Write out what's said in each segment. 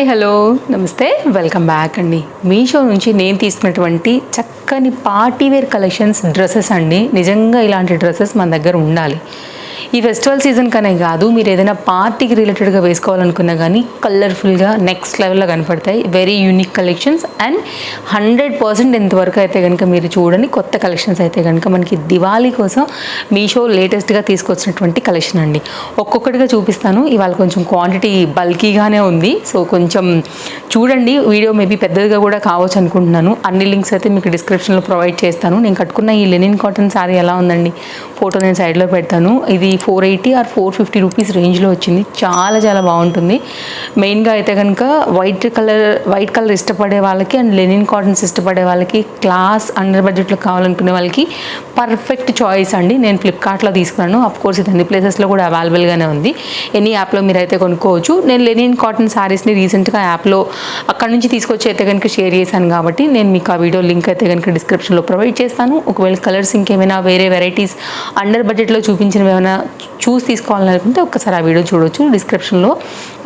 Hi hello namaste. Welcome back అండి. మీషో నుంచి నేను తీసుకున్నటువంటి చక్కని పార్టీవేర్ కలెక్షన్స్ డ్రెస్సెస్ అండి. నిజంగా ఇలాంటి డ్రెస్సెస్ మన దగ్గర ఉండాలి. ఈ ఫెస్టివల్ సీజన్ కనే కాదు మీరు ఏదైనా పార్టీకి రిలేటెడ్గా వేసుకోవాలనుకున్నా కానీ కలర్ఫుల్గా నెక్స్ట్ లెవెల్లో కనపడతాయి. Very unique collections and hundred percent ఎంతవరకు అయితే కనుక మీరు చూడని కొత్త కలెక్షన్స్ అయితే కనుక మనకి దివాళీ కోసం మీషో లేటెస్ట్గా తీసుకొచ్చినటువంటి కలెక్షన్ అండి. ఒక్కొక్కటిగా చూపిస్తాను. ఇవాళ కొంచెం క్వాంటిటీ బల్కీగానే ఉంది. సో కొంచెం చూడండి. వీడియో మేబీ పెద్దదిగా కూడా కావచ్చు అనుకుంటున్నాను. అన్ని లింక్స్ అయితే మీకు డిస్క్రిప్షన్లో ప్రొవైడ్ చేస్తాను. నేను కట్టుకున్న ఈ లెనిన్ కాటన్ శారీ ఎలా ఉందండి? ఫోటో నేను సైడ్లో పెడతాను. ఇది four eighty or four fifty rupees రేంజ్లో వచ్చింది. చాలా చాలా బాగుంటుంది. మెయిన్గా అయితే కనుక వైట్ కలర్ వైట్ కలర్ ఇష్టపడే వాళ్ళకి అండ్ లెనిన్ కాటన్స్ ఇష్టపడే వాళ్ళకి క్లాస్ అండర్ బడ్జెట్లో కావాలనుకునే వాళ్ళకి పర్ఫెక్ట్ చాయిస్ అండి. నేను ఫ్లిప్కార్ట్లో తీసుకున్నాను. అఫ్ కోర్స్ ఇది అన్ని ప్లేసెస్లో కూడా అవైలబుల్గానే ఉంది. ఎనీ యాప్లో మీరు అయితే కొనుక్కోవచ్చు. నేను లెనిన్ కాటన్ శారీస్ని రీసెంట్గా యాప్లో అక్కడ నుంచి తీసుకొచ్చి అయితే కనుక షేర్ చేశాను కాబట్టి నేను మీకు ఆ వీడియో లింక్ అయితే కనుక డిస్క్రిప్షన్లో ప్రొవైడ్ చేస్తాను. ఒకవేళ కలర్స్ ఇంకేమైనా వేరే వెరైటీస్ అండర్ బడ్జెట్లో చూపించినవి ఏమైనా చూసి తీసుకోవాలనుకుంటే ఒక్కసారి ఆ వీడియో చూడొచ్చు. డిస్క్రిప్షన్లో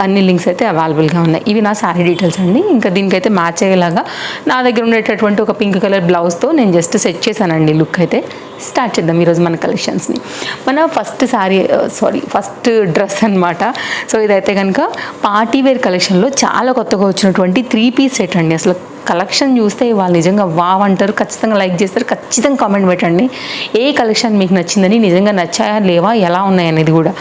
అన్ని లింక్స్ అయితే అవైలబుల్గా ఉన్నాయి. ఇవి నా శారీ డీటెయిల్స్ అండి. ఇంకా దీనికైతే మ్యాచ్ అయ్యేలాగా నా దగ్గర ఉండేటటువంటి ఒక పింక్ కలర్ బ్లౌజ్తో నేను జస్ట్ సెట్ చేశానండి లుక్ అయితే. స్టార్ట్ చేద్దాం ఈరోజు మన కలెక్షన్స్ని మన first sari sorry first dress అన్నమాట. సో ఇదైతే కనుక పార్టీ వేర్ కలెక్షన్లో చాలా కొత్తగా వచ్చినటువంటి త్రీ పీస్ సెట్ అండి. అసలు కలెక్షన్ చూస్తే వాళ్ళు నిజంగా వావ్ అంటారు ఖచ్చితంగా లైక్ చేస్తారు ఖచ్చితంగా కామెంట్ పెట్టండి. ఏ కలెక్షన్ మీకు నచ్చిందని నిజంగా నచ్చాయా లేవా ఎలా ఉన్నాయి అనేది కూడా.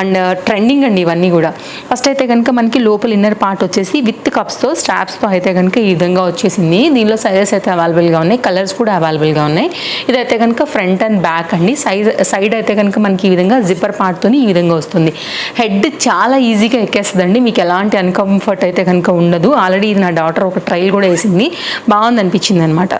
అండ్ uh, ట్రెండింగ్ అండి ఇవన్నీ కూడా. ఫస్ట్ అయితే కనుక మనకి లోపల ఇన్నర్ పార్ట్ వచ్చేసి విత్ కప్స్తో స్ట్రాప్స్తో అయితే కనుక ఈ విధంగా వచ్చేసింది. దీనిలో సైజెస్ అయితే అవైలబుల్గా ఉన్నాయి కలర్స్ కూడా అవైలబుల్గా ఉన్నాయి. ఇదైతే కనుక ఫ్రంట్ అండ్ బ్యాక్ అండి. సైజ్ సైడ్ అయితే కనుక మనకి ఈ విధంగా జిప్పర్ పార్ట్తో ఈ విధంగా వస్తుంది. హెడ్ చాలా ఈజీగా ఎక్కేస్తుందండి. మీకు ఎలాంటి అన్కంఫర్ట్ అయితే కనుక ఉండదు. ఆల్రెడీ ఇది నా డాటర్ ఒక ట్రైల్ కూడా చేసింది. బాగుంది అనిపించింది అనమాట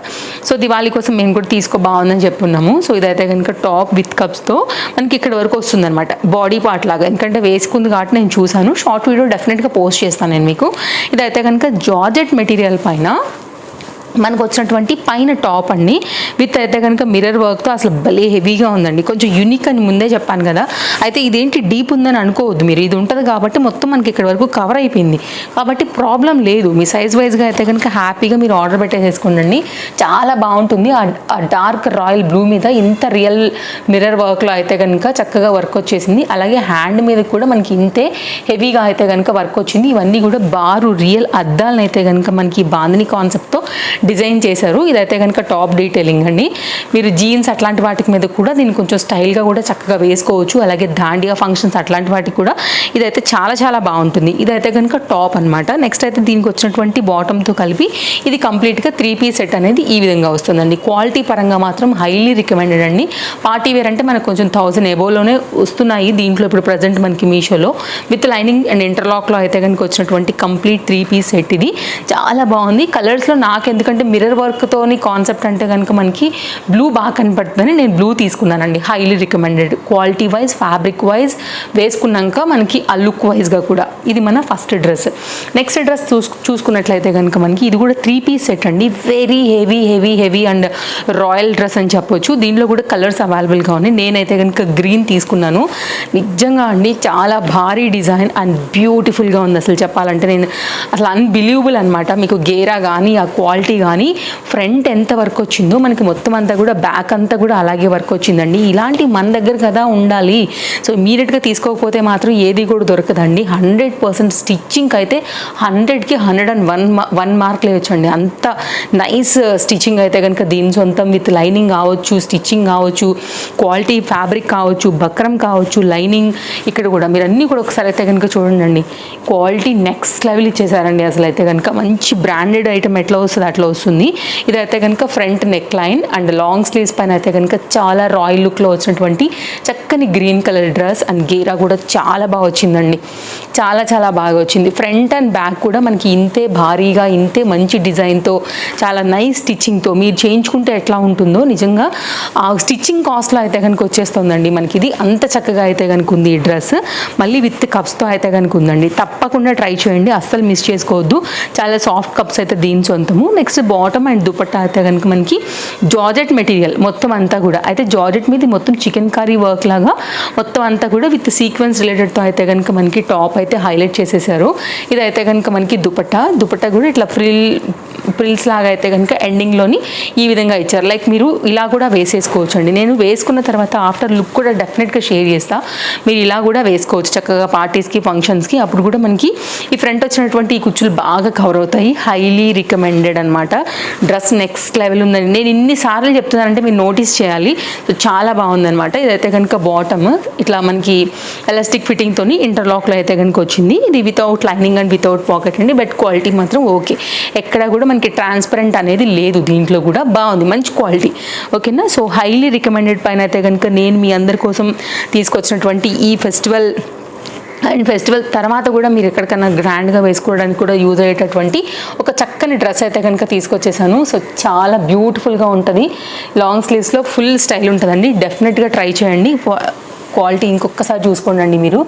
సో దివాళీ కోసం మేము కూడా తీసుకో బాగుందని చెప్పున్నాము. సో ఇదైతే కనుక టాప్ విత్ కప్స్తో మనకి ఇక్కడ వరకు వస్తుంది అనమాట బాడీ పార్ట్ లాగా. ఎందుకంటే వేసుకుంది కాబట్టి నేను చూశాను. షార్ట్ వీడియో డెఫినెట్గా పోస్ట్ చేస్తాను నేను మీకు. ఇదైతే కనుక జార్జెట్ మెటీరియల్ పైన మనకు వచ్చినటువంటి పైన టాప్ అండి. విత్ అయితే కనుక మిర్రర్ వర్క్తో అసలు భలే హెవీగా ఉందండి. కొంచెం యూనిక్ అని ముందే చెప్పాను కదా. అయితే ఇదేంటి డీప్ ఉందని అనుకోవద్దు మీరు. ఇది ఉంటుంది కాబట్టి మొత్తం మనకి ఇక్కడ వరకు కవర్ అయిపోయింది. కాబట్టి ప్రాబ్లం లేదు. మీ సైజ్ వైజ్గా అయితే కనుక హ్యాపీగా మీరు ఆర్డర్ పెట్టేసేసుకోండి చాలా బాగుంటుంది. ఆ డార్క్ రాయల్ బ్లూ మీద ఇంత రియల్ మిర్రర్ వర్క్లో అయితే కనుక చక్కగా వర్క్ వచ్చేసింది. అలాగే హ్యాండ్ మీద కూడా మనకి ఇంతే హెవీగా అయితే కనుక వర్క్ వచ్చింది. ఇవన్నీ కూడా బారు రియల్ అద్దాలను అయితే కనుక మనకి బాందిని కాన్సెప్ట్తో డిజైన్ చేశారు. ఇదైతే కనుక టాప్ డీటెయిలింగ్ అండి. మీరు జీన్స్ అట్లాంటి వాటికి మీద కూడా దీన్ని కొంచెం స్టైల్గా కూడా చక్కగా వేసుకోవచ్చు. అలాగే దాండియా ఫంక్షన్స్ అట్లాంటి వాటికి కూడా ఇదైతే చాలా చాలా బాగుంటుంది. ఇదైతే కనుక టాప్ అనమాట నెక్స్ట్ అయితే దీనికి వచ్చినటువంటి బాటమ్తో కలిపి ఇది కంప్లీట్గా త్రీ పీస్ సెట్ అనేది ఈ విధంగా వస్తుందండి. క్వాలిటీ పరంగా మాత్రం హైలీ రికమెండెడ్ అండి. పార్టీ వేర్ అంటే మనకు కొంచెం థౌసండ్ ఎబోలోనే వస్తున్నాయి. దీంట్లో ఇప్పుడు ప్రజెంట్ మనకి మీషోలో. విత్ లైనింగ్ అండ్ ఇంటర్లాక్లో అయితే కనుక వచ్చినటువంటి కంప్లీట్ త్రీ పీస్ సెట్ ఇది. చాలా బాగుంది. కలర్స్లో నాకు ఎందుకంటే మిర్రర్ వర్క్తోని కాన్సెప్ట్ అంటే కనుక మనకి బ్లూ బాగా కనపడుతుందని నేను బ్లూ తీసుకున్నానండి. Highly recommended quality wise fabric wise వేసుకున్నాక మనకి ఆ లుక్ వైజ్గా కూడా. ఇది మన ఫస్ట్ డ్రెస్ నెక్స్ట్ డ్రెస్ చూస్ చూసుకున్నట్లయితే కనుక మనకి ఇది కూడా త్రీ పీస్ సెట్ అండి. Very heavy heavy heavy and royal dress అని చెప్పొచ్చు. దీనిలో కూడా కలర్స్ అవైలబుల్గా ఉన్నాయి. నేనైతే కనుక గ్రీన్ తీసుకున్నాను. నిజంగా అండి చాలా భారీ డిజైన్ అండ్ బ్యూటిఫుల్గా ఉంది అసలు చెప్పాలంటే. నేను అసలు అన్బిలీవబుల్ అనమాట మీకు గేరా కానీ ఆ క్వాలిటీ కానీ ఫ్రంట్ ఎంత వర్క్ వచ్చిందో మనకి మొత్తం అంతా కూడా బ్యాక్ అంతా కూడా అలాగే వర్క్ వచ్చిందండి. ఇలాంటి మన దగ్గర కదా ఉండాలి. సో ఇమీడియట్గా తీసుకోకపోతే మాత్రం ఏది కూడా దొరకదండి. హండ్రెడ్ పర్సెంట్ స్టిచ్చింగ్ అయితే హండ్రెడ్కి hundred and one one mark లేవచ్చండి అంత నైస్ స్టిచ్చింగ్ uh, అయితే కనుక దీని సొంతం విత్ లైనింగ్ కావచ్చు స్టిచ్చింగ్ కావచ్చు క్వాలిటీ ఫ్యాబ్రిక్ కావచ్చు బక్రం కావచ్చు లైనింగ్ ఇక్కడ కూడా మీరు అన్నీ కూడా ఒకసారి అయితే కనుక చూడండి. క్వాలిటీ నెక్స్ట్ లెవెల్ ఇచ్చేసారండి అసలు అయితే కనుక మంచి బ్రాండెడ్ ఐటమ్ ఎట్లా వస్తుంది? అట్లా వస్తుంది ఇదైతే కనుక front neck line and long sleeves పైన అయితే కనుక చాలా రాయల్ లుక్లో వచ్చినటువంటి చక్కని గ్రీన్ కలర్ డ్రెస్ అండ్ గీరా కూడా చాలా బాగా వచ్చిందండి. చాలా చాలా బాగా వచ్చింది. ఫ్రంట్ అండ్ బ్యాక్ కూడా మనకి ఇంతే భారీగా ఇంతే మంచి డిజైన్తో చాలా నైస్ స్టిచ్చింగ్తో మీరు చేయించుకుంటే ఎట్లా ఉంటుందో నిజంగా ఆ స్టిచ్చింగ్ కాస్ట్లో అయితే కనుక వచ్చేస్తుందండి మనకి ఇది. అంత చక్కగా అయితే కనుక ఉంది ఈ డ్రెస్. మళ్ళీ విత్ కప్స్తో అయితే కనుక ఉందండి. తప్పకుండా ట్రై చేయండి. అస్సలు మిస్ చేసుకోవద్దు. చాలా సాఫ్ట్ కప్స్ అయితే దీని సొంతము. Next next bottom and dupatta అయితే కనుక మనకి జార్జెట్ మెటీరియల్ మొత్తం అంతా కూడా అయితే జార్జెట్ మీద మొత్తం చికెన్ కర్రీ వర్క్ లాగా మొత్తం అంతా కూడా విత్ సీక్వెన్స్ రిలేటెడ్తో అయితే కనుక మనకి టాప్ అయితే హైలైట్ చేసేసారు. ఇదైతే కనుక మనకి దుపట్టా దుపట్టా కూడా ఇట్లా ఫ్రిల్ ప్రిల్స్ లాగా అయితే కనుక ఎండింగ్లోని ఈ విధంగా ఇచ్చారు. లైక్ మీరు ఇలా కూడా వేసేసుకోవచ్చు అండి నేను వేసుకున్న తర్వాత ఆఫ్టర్ లుక్ కూడా డెఫినెట్గా షేర్ చేస్తా. మీరు ఇలా కూడా వేసుకోవచ్చు. చక్కగా పార్టీస్కి ఫంక్షన్స్కి అప్పుడు కూడా మనకి ఈ ఫ్రంట్ వచ్చినటువంటి ఈ కుచ్చులు బాగా కవర్ అవుతాయి. హైలీ రికమెండెడ్ అనమాట డ్రెస్ నెక్స్ట్ లెవెల్ ఉందండి. నేను ఇన్నిసార్లు చెప్తున్నానంటే మీరు నోటీస్ చేయాలి. సో చాలా బాగుందనమాట ఇదైతే కనుక బాటమ్ ఇట్లా మనకి ఎలాస్టిక్ ఫిట్టింగ్తో ఇంటర్లాక్లో అయితే కనుక వచ్చింది. ఇది without lining and without pocket అండి. బట్ క్వాలిటీ మాత్రం ఓకే ఎక్కడ కూడా మనకి ట్రాన్స్పరెంట్ అనేది లేదు దీంట్లో కూడా. బాగుంది. మంచి క్వాలిటీ ఓకేనా సో హైలీ రికమెండెడ్ పైన అయితే కనుక నేను మీ అందరి కోసం తీసుకొచ్చినటువంటి ఈ ఫెస్టివల్ అండ్ ఫెస్టివల్ తర్వాత కూడా మీరు ఎక్కడికన్నా గ్రాండ్గా వేసుకోవడానికి కూడా యూజ్ అయ్యేటటువంటి ఒక చక్కని డ్రెస్ అయితే కనుక తీసుకొచ్చేసాను. సో చాలా బ్యూటిఫుల్గా ఉంటుంది. లాంగ్ స్లీవ్స్లో ఫుల్ స్టైల్ ఉంటుందండి. డెఫినెట్గా ట్రై చేయండి. క్వాలిటీ ఇంకొకసారి చూసుకోండి మీరు.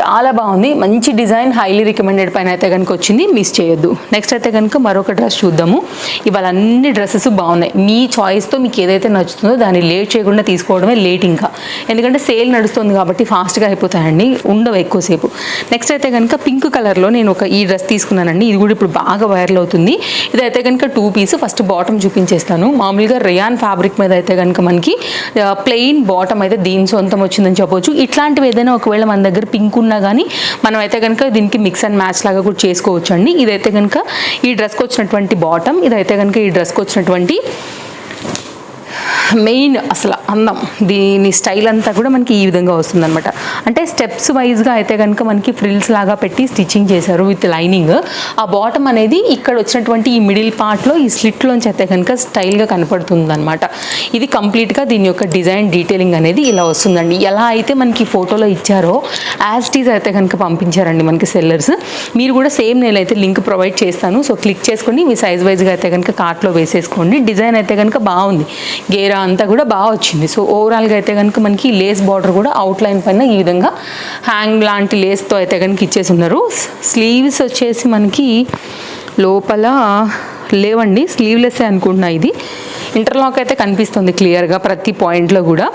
చాలా బాగుంది. మంచి డిజైన్ హైలీ రికమెండెడ్ పైన అయితే కనుక వచ్చింది. మిస్ చేయొద్దు. నెక్స్ట్ అయితే కనుక మరొక డ్రెస్ చూద్దాము. ఇవాళ అన్ని డ్రెస్సెస్ బాగున్నాయి. మీ చాయిస్తో మీకు ఏదైతే నచ్చుతుందో దాన్ని లేట్ చేయకుండా తీసుకోవడమే లేట్ ఇంకా. ఎందుకంటే సేల్ నడుస్తుంది కాబట్టి ఫాస్ట్గా అయిపోతాయండి. ఉండవు ఎక్కువసేపు. నెక్స్ట్ అయితే కనుక పింక్ కలర్లో నేను ఒక ఈ డ్రెస్ తీసుకున్నానండి. ఇది కూడా ఇప్పుడు బాగా వైరల్ అవుతుంది. ఇదైతే కనుక టూ పీస్ ఫస్ట్ బాటమ్ చూపించేస్తాను. మామూలుగా రియాన్ ఫ్యాబ్రిక్ మీద అయితే కనుక మనకి ప్లెయిన్ బాటమ్ అయితే దీని సొంతం వచ్చిందని చెప్పొచ్చు. ఇట్లాంటివి ఏదైనా ఒకవేళ మన దగ్గర పింక్ ఉన్నా కానీ మనం అయితే కనుక దీనికి మిక్స్ అండ్ మ్యాచ్ లాగా కూడా చేసుకోవచ్చు అండి ఇదైతే కనుక ఈ డ్రెస్కి వచ్చినటువంటి బాటమ్ ఇదైతే కనుక ఈ డ్రెస్కి వచ్చినటువంటి మెయిన్ అసలు అందం. దీని స్టైల్ అంతా కూడా మనకి ఈ విధంగా వస్తుందన్నమాట. అంటే స్టెప్స్ వైజ్గా అయితే కనుక మనకి ఫ్రిల్స్ లాగా పెట్టి స్టిచ్చింగ్ చేశారు విత్ లైనింగ్. ఆ బాటమ్ అనేది ఇక్కడ వచ్చినటువంటి ఈ మిడిల్ పార్ట్లో ఈ స్లిట్లోంచి అయితే కనుక స్టైల్గా కనపడుతుంది అనమాట ఇది కంప్లీట్గా దీని యొక్క డిజైన్ డీటెయిలింగ్ అనేది ఇలా వస్తుందండి. ఎలా అయితే మనకి ఫోటోలో ఇచ్చారో యాజ్ టీజ్ అయితే కనుక పంపించారండి మనకి సెల్లర్స్ మీరు కూడా సేమ్ నేనైతే లింక్ ప్రొవైడ్ చేస్తాను. సో క్లిక్ చేసుకొని మీ సైజ్ వైజ్గా అయితే కనుక కార్ట్లో వేసేసుకోండి. డిజైన్ అయితే కనుక బాగుంది. గేరా అంతా కూడా బాగా వచ్చింది. సో ఓవరాల్గా అయితే కనుక మనకి లేస్ బార్డర్ కూడా అవుట్లైన్ పైన ఈ విధంగా హ్యాంగ్ లాంటి లేస్తో అయితే కనుక ఇచ్చేసి ఉన్నారు. స్లీవ్స్ వచ్చేసి మనకి లోపల లేవండి స్లీవ్లెస్ అనుకుంటున్నా ఇది. ఇంటర్లాక్ అయితే కనిపిస్తుంది క్లియర్గా ప్రతి పాయింట్లో కూడా.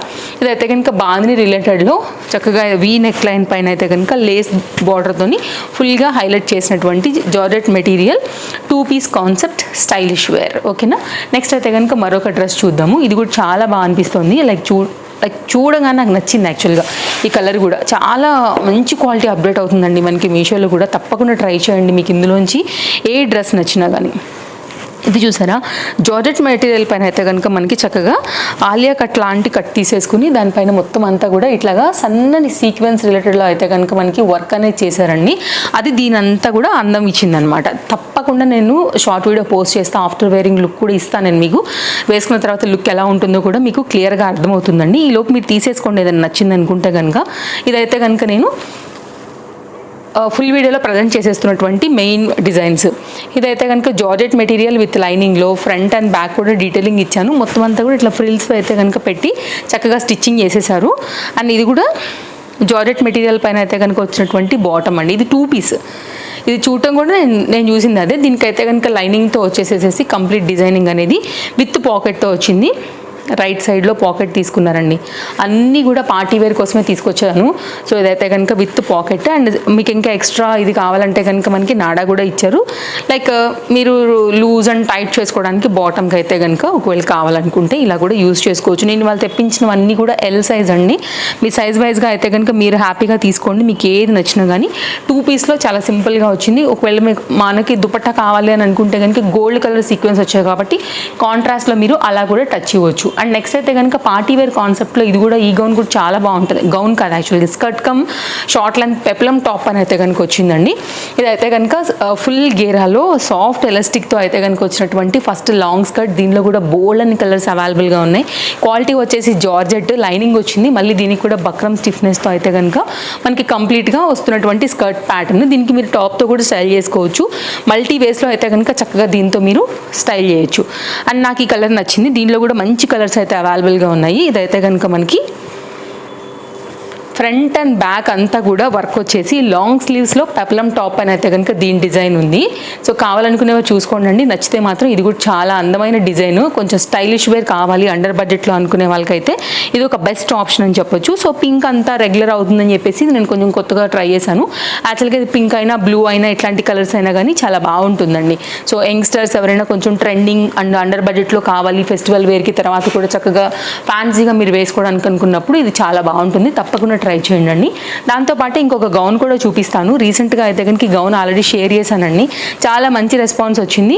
ఇదైతే కనుక బాందిని రిలేటెడ్లో చక్కగా వీ నెక్ లైన్ పైన అయితే కనుక లేస్ బార్డర్తోని ఫుల్గా హైలైట్ చేసినటువంటి georgette material two piece concept stylish wear. ఓకేనా? నెక్స్ట్ అయితే కనుక మరొక డ్రెస్ చూద్దాము. ఇది కూడా చాలా బాగా అనిపిస్తుంది. లైక్ చూ లైక్ చూడగానే నాకు నచ్చింది యాక్చువల్గా ఈ కలర్ కూడా. చాలా మంచి క్వాలిటీ అప్డేట్ అవుతుందండి మనకి మీషోలో కూడా. తప్పకుండా ట్రై చేయండి మీకు ఇందులోంచి ఏ డ్రెస్ నచ్చినా కానీ. ఇది చూసారా? జార్జెట్ మెటీరియల్ పైన అయితే కనుక మనకి చక్కగా ఆలియా కట్ లాంటి కట్ తీసేసుకుని దానిపైన మొత్తం అంతా కూడా ఇట్లాగా సన్నని సీక్వెన్స్ రిలేటెడ్లో అయితే కనుక మనకి వర్క్ అనేది చేశారండి. అది దీని అంతా కూడా అందం ఇచ్చిందనమాట తప్పకుండా నేను షార్ట్ వీడియో పోస్ట్ చేస్తాను ఆఫ్టర్ వేరింగ్ లుక్ కూడా ఇస్తాను నేను మీకు. వేసుకున్న తర్వాత లుక్ ఎలా ఉంటుందో కూడా మీకు క్లియర్గా అర్థమవుతుందండి. ఈ లోపు మీరు తీసేసుకోండి ఏదైనా నచ్చింది అనుకుంటే కనుక ఇదైతే కనుక నేను ఫుల్ వీడియోలో ప్రజెంట్ చేసేస్తున్నటువంటి మెయిన్ డిజైన్స్ ఇదైతే కనుక జార్జెట్ మెటీరియల్ విత్ లైనింగ్లో ఫ్రంట్ అండ్ బ్యాక్ కూడా డీటెయిలింగ్ ఇచ్చాను. మొత్తం అంతా కూడా ఇట్లా ఫ్రిల్స్ అయితే కనుక పెట్టి చక్కగా స్టిచ్చింగ్ చేసేసారు. అండ్ ఇది కూడా జార్జెట్ మెటీరియల్ పైన అయితే కనుక వచ్చినటువంటి బాటమ్ అండి. ఇది టూ పీస్ ఇది చూడటం కూడా నేను నేను చూసింది అదే. దీనికైతే కనుక లైనింగ్తో వచ్చేసేసేసి కంప్లీట్ డిజైనింగ్ అనేది విత్ పాకెట్తో వచ్చింది. రైట్ సైడ్లో పాకెట్ తీసుకున్నారండి. అన్నీ కూడా పార్టీ వేర్ కోసమే తీసుకొచ్చాను. సో ఇదైతే కనుక విత్ పాకెట్ అండ్ మీకు ఇంకా ఎక్స్ట్రా ఇది కావాలంటే కనుక మనకి నాడా కూడా ఇచ్చారు. లైక్ uh, మీరు లూజ్ అండ్ టైట్ చేసుకోవడానికి బాటమ్కి అయితే కనుక ఒకవేళ కావాలనుకుంటే ఇలా కూడా యూజ్ చేసుకోవచ్చు. నేను వాళ్ళు తెప్పించినవన్నీ కూడా ఎల్ సైజ్ అండి. మీ సైజ్ వైజ్గా అయితే కనుక మీరు హ్యాపీగా తీసుకోండి. మీకు ఏది నచ్చినా కానీ టూ పీస్లో చాలా సింపుల్గా వచ్చింది. ఒకవేళ మీకు మనకి దుపట్టా కావాలి అని అనుకుంటే కనుక గోల్డ్ కలర్ సీక్వెన్స్ వచ్చాయి కాబట్టి కాంట్రాస్ట్లో మీరు అలా కూడా టచ్ ఇవ్వచ్చు. అండ్ నెక్స్ట్ అయితే కనుక పార్టీ వేర్ కాన్సెప్ట్లో ఇది కూడా ఈ గౌన్ కూడా చాలా బాగుంటుంది. గౌన్ కాదు actually skirt come short length peplum top అని అయితే కనుక వచ్చిందండి. ఇదైతే కనుక ఫుల్ గేరాలో సాఫ్ట్ ఎలాస్టిక్తో అయితే కనుక వచ్చినటువంటి ఫస్ట్ లాంగ్ స్కర్ట్. దీనిలో కూడా బోల్డ్ అని కలర్స్ అవైలబుల్గా ఉన్నాయి. క్వాలిటీ వచ్చేసి జార్జెట్ లైనింగ్ వచ్చింది. మళ్ళీ దీనికి కూడా బక్రమ్ స్టిఫ్నెస్తో అయితే కనుక మనకి కంప్లీట్గా వస్తున్నటువంటి స్కర్ట్ ప్యాటర్న్ దీనికి మీరు టాప్తో కూడా స్టైల్ చేసుకోవచ్చు. మల్టీ వేస్లో అయితే కనుక చక్కగా దీంతో మీరు స్టైల్ చేయొచ్చు. అండ్ నాకు ఈ కలర్ నచ్చింది. దీనిలో కూడా మంచి కలర్ కలర్స్ అయితే అవైలబుల్గా ఉన్నాయి. ఇదైతే కనుక మనకి ఫ్రంట్ అండ్ బ్యాక్ అంతా కూడా వర్క్ వచ్చేసి లాంగ్ స్లీవ్స్లో పెప్లం టాప్ అని అయితే కనుక దీని డిజైన్ ఉంది. సో కావాలనుకునేవారు చూసుకోండి నచ్చితే మాత్రం ఇది కూడా చాలా అందమైన డిజైన్. కొంచెం స్టైలిష్ వేర్ కావాలి అండర్ బడ్జెట్లో అనుకునే వాళ్ళకైతే ఇది ఒక బెస్ట్ ఆప్షన్ అని చెప్పొచ్చు. సో పింక్ అంతా రెగ్యులర్ అవుతుందని చెప్పేసి నేను కొంచెం కొత్తగా ట్రై చేశాను. యాక్చువల్గా ఇది పింక్ అయినా బ్లూ అయినా ఇట్లాంటి కలర్స్ అయినా కానీ చాలా బాగుంటుందండి. సో యంగ్స్టర్స్ ఎవరైనా కొంచెం ట్రెండింగ్ అండ్ అండర్ బడ్జెట్లో కావాలి ఫెస్టివల్ వేర్కి తర్వాత కూడా చక్కగా ఫ్యాన్సీగా మీరు వేసుకోవడానికి అనుకున్నప్పుడు ఇది చాలా బాగుంటుంది. తప్పకుండా ట్రై చేయండి దాంతోపాటు ఇంకొక గౌన్ కూడా చూపిస్తాను. రీసెంట్గా అయితే కనుక గౌన్ ఆల్రెడీ షేర్ చేశానండి. చాలా మంచి రెస్పాన్స్ వచ్చింది.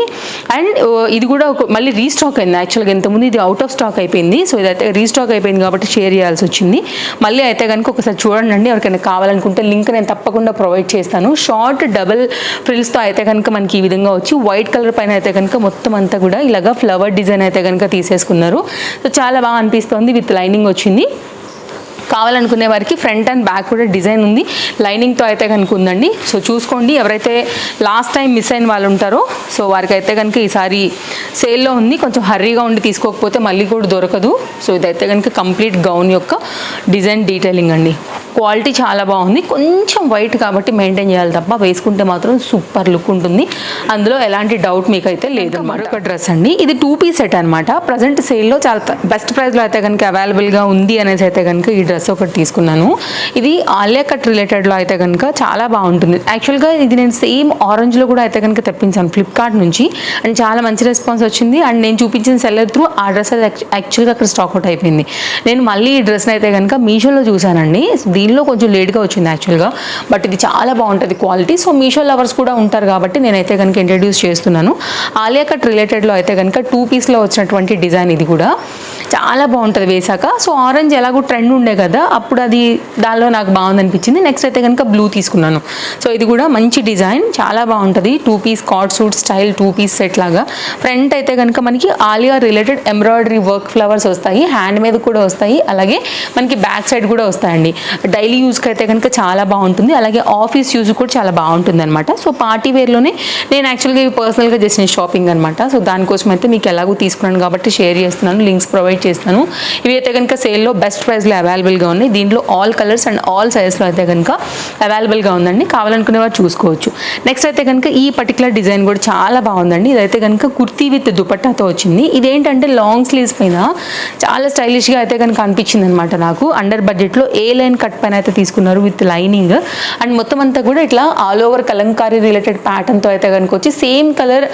అండ్ ఇది కూడా ఒక మళ్ళీ రీస్టాక్ అయింది. యాక్చువల్గా ఇంతకుముందు ఇది అవుట్ ఆఫ్ స్టాక్ అయిపోయింది. సో ఇదైతే రీస్టాక్ అయిపోయింది కాబట్టి షేర్ చేయాల్సి వచ్చింది. మళ్ళీ అయితే కనుక ఒకసారి చూడండి ఎవరికైనా కావాలనుకుంటే లింక్ నేను తప్పకుండా ప్రొవైడ్ చేస్తాను. షార్ట్ డబల్ ఫ్రిల్స్తో అయితే కనుక మనకి ఈ విధంగా వచ్చి వైట్ కలర్ పైన అయితే కనుక మొత్తం అంతా కూడా ఇలాగా ఫ్లవర్ డిజైన్ అయితే కనుక తీసేసుకున్నారు. సో చాలా బాగా అనిపిస్తుంది. విత్ లైనింగ్ వచ్చింది. కావాలనుకునే వారికి ఫ్రంట్ అండ్ బ్యాక్ కూడా డిజైన్ ఉంది. లైనింగ్తో అయితే కనుక ఉందండి. సో చూసుకోండి ఎవరైతే లాస్ట్ టైం మిస్ అయిన వాళ్ళు ఉంటారో సో వారికి అయితే కనుక ఈసారి సేల్లో ఉంది. కొంచెం హర్రీగా ఉండి తీసుకోకపోతే మళ్ళీ కూడా దొరకదు. సో ఇదైతే కనుక కంప్లీట్ గౌన్ యొక్క డిజైన్ డీటెయిలింగ్ అండి. క్వాలిటీ చాలా బాగుంది. కొంచెం వైట్ కాబట్టి మెయింటైన్ చేయాలి తప్ప వేసుకుంటే మాత్రం సూపర్ లుక్ ఉంటుంది. అందులో ఎలాంటి డౌట్ మీకు అయితే లేదు మరొక డ్రెస్ అండి. ఇది టూ పీస్ సెట్ అనమాట ప్రజెంట్ సేల్లో చాలా బెస్ట్ ప్రైస్లో అయితే కనుక అవైలబుల్గా ఉంది అనేసి అయితే కనుక ఈ డ్రెస్ ఒకటి తీసుకున్నాను. ఇది ఆలియా కట్ రిలేటెడ్లో అయితే కనుక చాలా బాగుంటుంది. యాక్చువల్గా ఇది నేను సేమ్ ఆరెంజ్లో కూడా అయితే కనుక తెప్పించాను ఫ్లిప్కార్ట్ నుంచి. అండ్ చాలా మంచి రెస్పాన్స్ వచ్చింది. అండ్ నేను చూపించిన సెల్లర్ త్రూ ఆ డ్రెస్ అది యాక్చువల్గా అక్కడ స్టాక్ అవుట్ అయిపోయింది. నేను మళ్ళీ ఈ డ్రెస్ని అయితే కనుక మీషోలో చూశానండి. దీనిలో కొంచెం లేట్గా వచ్చింది యాక్చువల్గా. బట్ ఇది చాలా బాగుంటుంది క్వాలిటీ. సో మీషో లవర్స్ కూడా ఉంటారు కాబట్టి నేనైతే కనుక ఇంట్రడ్యూస్ చేస్తున్నాను. ఆలియా కట్ రిలేటెడ్లో అయితే కనుక టూ పీస్లో వచ్చినటువంటి డిజైన్ ఇది కూడా. చాలా బాగుంటుంది వేసాక సో ఆరెంజ్ ఎలాగో ట్రెండ్ ఉండే కదా అప్పుడు అది దానిలో నాకు బాగుంది అనిపించింది నెక్స్ట్ అయితే కనుక బ్లూ తీసుకున్నాను. సో ఇది కూడా మంచి డిజైన్ చాలా బాగుంటుంది. Two piece cord suit style two piece set లాగా. ఫ్రంట్ అయితే కనుక మనకి Alia related embroidery work flowers వస్తాయి. హ్యాండ్ మీద కూడా వస్తాయి. అలాగే మనకి బ్యాక్ సైడ్ కూడా వస్తాయండి. డైలీ యూస్కి అయితే కనుక చాలా బాగుంటుంది. అలాగే ఆఫీస్ యూజ్ కూడా చాలా బాగుంటుంది అనమాట సో పార్టీ వేర్లోనే నేను యాక్చువల్గా ఇవి పర్సనల్గా చేసిన షాపింగ్ అనమాట సో దానికోసం అయితే మీకు ఎలాగో తీసుకున్నాను కాబట్టి షేర్ చేస్తున్నాను. లింక్స్ ప్రొవైడ్ చేస్తాను. ఇవి అయితే కనుక సేల్లో బెస్ట్ ప్రైస్లో అవైలబుల్గా ఉన్నాయి. దీంట్లో ఆల్ కలర్స్ అండ్ ఆల్ సైజెస్లో అయితే కనుక అవైలబుల్గా ఉందండి. కావాలనుకునే వారు చూసుకోవచ్చు. నెక్స్ట్ అయితే కనుక ఈ పర్టికులర్ డిజైన్ కూడా చాలా బాగుందండి. ఇదైతే కనుక కుర్తీ విత్ దుపట్టాతో వచ్చింది. ఇదేంటంటే లాంగ్ స్లీవ్స్ పైన చాలా స్టైలిష్గా అయితే కనుక అనిపించింది అనమాట నాకు. అండర్ బడ్జెట్లో ఏ లైన్ కట్ పైన అయితే తీసుకున్నారు విత్ లైనింగ్. అండ్ మొత్తం అంతా కూడా ఇట్లా ఆల్ ఓవర్ కలంకారీ రిలేటెడ్ ప్యాటర్న్తో అయితే కనుక వచ్చి same colour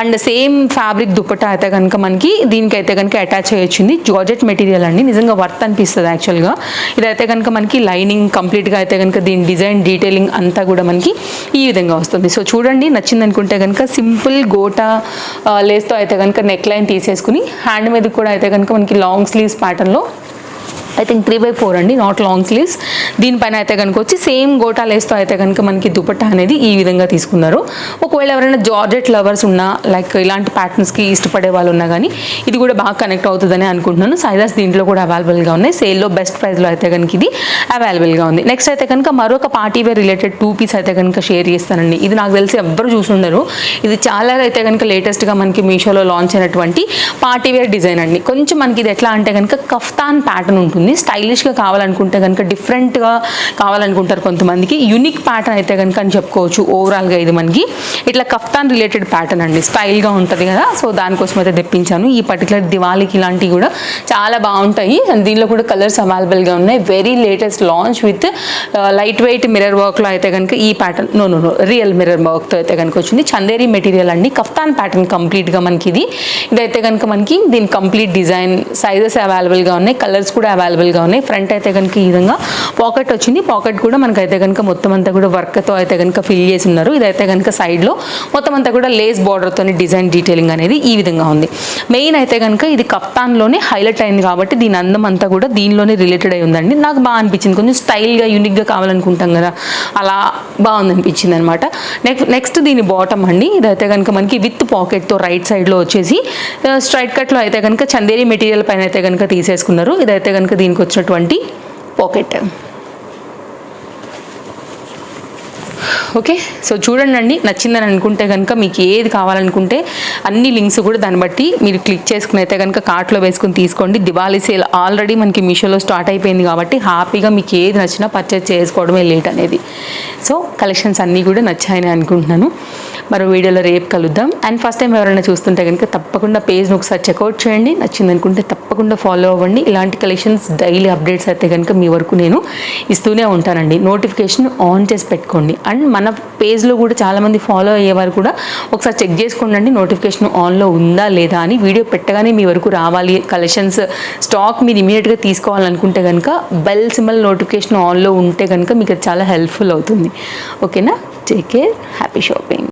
and same fabric dupatta అయితే కనుక మనకి దీనికైతే కనుక అటాచ్ వచ్చింది జార్జెట్ మెటీరియల్ అండి. నిజంగా వర్త్ అనిపిస్తుంది యాక్చువల్గా ఇదైతే కనుక మనకి లైనింగ్ కంప్లీట్గా అయితే కనుక దీని డిజైన్ డీటెయిలింగ్ అంతా కూడా మనకి ఈ విధంగా వస్తుంది. సో చూడండి నచ్చింది అనుకుంటే కనుక సింపుల్ గోటా లేస్తో అయితే కనుక నెక్ లైన్ తీసేసుకుని హ్యాండ్ మీద కూడా అయితే కనుక మనకి లాంగ్ స్లీవ్స్ ప్యాటర్న్లో I think three by four అండి నాట్ లాంగ్ స్లీవ్స్ దీనిపైన అయితే కనుక వచ్చి సేమ్ గోటాలేస్తో అయితే కనుక మనకి దుపట్టా అనేది ఈ విధంగా తీసుకున్నారు. ఒకవేళ ఎవరైనా జార్జెట్ లవర్స్ ఉన్నా లైక్ ఇలాంటి ప్యాటర్న్స్కి ఇష్టపడే వాళ్ళు ఉన్నా కానీ ఇది కూడా బాగా కనెక్ట్ అవుతుందని అనుకుంటున్నాను. సైజెస్ దీంట్లో కూడా అవైలబుల్గా ఉన్నాయి. సేల్లో బెస్ట్ ప్రైస్లో అయితే కనుక ఇది అవైలబుల్గా ఉంది. నెక్స్ట్ అయితే కనుక మరొక party wear related two piece అయితే కనుక షేర్ చేస్తానండి. ఇది నాకు తెలిసి ఎవ్వరు చూసుండరు. ఇది చాలా అయితే కనుక లేటెస్ట్గా మనకి మీషోలో లాంచ్ అయినటువంటి పార్టీ వేర్ డిజైన్ అండి. కొంచెం మనకి ఇది ఎట్లా అంటే కనుక కఫ్తాన్ ప్యాటర్న్ ఉంటుంది. స్టైలిష్గా కావాలనుకుంటే కనుక డిఫరెంట్గా కావాలనుకుంటారు కొంతమందికి. యునిక్ ప్యాటర్న్ అయితే కనుక అని చెప్పుకోవచ్చు ఓవరాల్గా ఇది మనకి. ఇట్లా కఫ్తాన్ రిలేటెడ్ ప్యాటర్న్ అండి. స్టైల్గా ఉంటుంది కదా. సో దానికోసం అయితే తెప్పించాను. ఈ పర్టికులర్ దివాళీకి ఇలాంటివి కూడా చాలా బాగుంటాయి. దీనిలో కూడా కలర్స్ అవైలబుల్గా ఉన్నాయి. Very latest launch with light weight mirror వర్క్లో అయితే కనుక ఈ pattern no no no real mirror వర్క్తో అయితే కనుక వచ్చింది. చందేరి మెటీరియల్ అండి. కఫ్తాన్ ప్యాటర్న్ కంప్లీట్గా మనకి ఇది. ఇదైతే కనుక మనకి దీని కంప్లీట్ డిజైన్ సైజెస్ అవైలబుల్గా ఉన్నాయి. కలర్స్ కూడా అవైలబుల్ అవైలబుల్గా ఉన్నాయి. ఫ్రంట్ అయితే కనుక ఈ విధంగా పాకెట్ వచ్చింది. పాకెట్ కూడా మనకైతే కనుక మొత్తం అంతా కూడా వర్క్తో అయితే కనుక ఫిల్ చేసి ఉన్నారు. ఇదైతే కనుక సైడ్లో మొత్తం అంతా కూడా లేస్ బార్డర్తో డిజైన్ డీటెయిలింగ్ అనేది ఈ విధంగా ఉంది. మెయిన్ అయితే కనుక ఇది కప్తాన్లోనే హైలైట్ అయింది కాబట్టి దీని అందం అంతా కూడా దీనిలోనే రిలేటెడ్ అయి ఉందండి. నాకు బాగా అనిపించింది. కొంచెం స్టైల్గా యూనిక్గా కావాలనుకుంటాం కదా. అలా బాగుంది అనిపించింది అనమాట నెక్స్ట్ నెక్స్ట్ దీని బాటమ్ అండి. ఇదైతే కనుక మనకి విత్ పాకెట్తో రైట్ సైడ్లో వచ్చేసి స్ట్రైట్ కట్లో అయితే కనుక చందేరి మెటీరియల్ పైన అయితే కనుక తీసేసుకున్నారు. ఇదైతే కనుక దీనికి వచ్చినటువంటి పాకెట్. ఓకే? సో చూడండి అండి నచ్చిందని అనుకుంటే కనుక మీకు ఏది కావాలనుకుంటే అన్ని లింక్స్ కూడా దాన్ని బట్టి మీరు క్లిక్ చేసుకుని అయితే కనుక కార్ట్లో వేసుకుని తీసుకోండి. దివాళీ సేల్ ఆల్రెడీ మనకి మీషోలో స్టార్ట్ అయిపోయింది కాబట్టి హ్యాపీగా మీకు ఏది నచ్చినా పర్చేస్ చేసుకోవడమే లేట్ అనేది. సో కలెక్షన్స్ అన్నీ కూడా నచ్చాయని అనుకుంటున్నాను. మరో వీడియోలో రేపు కలుద్దాం. అండ్ ఫస్ట్ టైం ఎవరైనా చూస్తుంటే కనుక తప్పకుండా పేజ్ని ఒకసారి చెక్అవుట్ చేయండి. నచ్చింది అనుకుంటే తప్పకుండా ఫాలో అవ్వండి. ఇలాంటి కలెక్షన్స్ డైలీ అప్డేట్స్ అయితే కనుక మీ వరకు నేను ఇస్తూనే ఉంటానండి. నోటిఫికేషన్ ఆన్ చేసి పెట్టుకోండి. అండ్ మన పేజ్లో కూడా చాలామంది ఫాలో అయ్యేవారు కూడా ఒకసారి చెక్ చేసుకోండి నోటిఫికేషన్ ఆన్లో ఉందా లేదా అని. వీడియో పెట్టగానే మీ వరకు రావాలి. కలెక్షన్స్ స్టాక్ మీరు ఇమీడియట్గా తీసుకోవాలనుకుంటే కనుక బెల్ సింబల్ నోటిఫికేషన్ ఆన్లో ఉంటే కనుక మీకు అది చాలా హెల్ప్ఫుల్ అవుతుంది. ఓకేనా టేక్ కేర్ హ్యాపీ షాపింగ్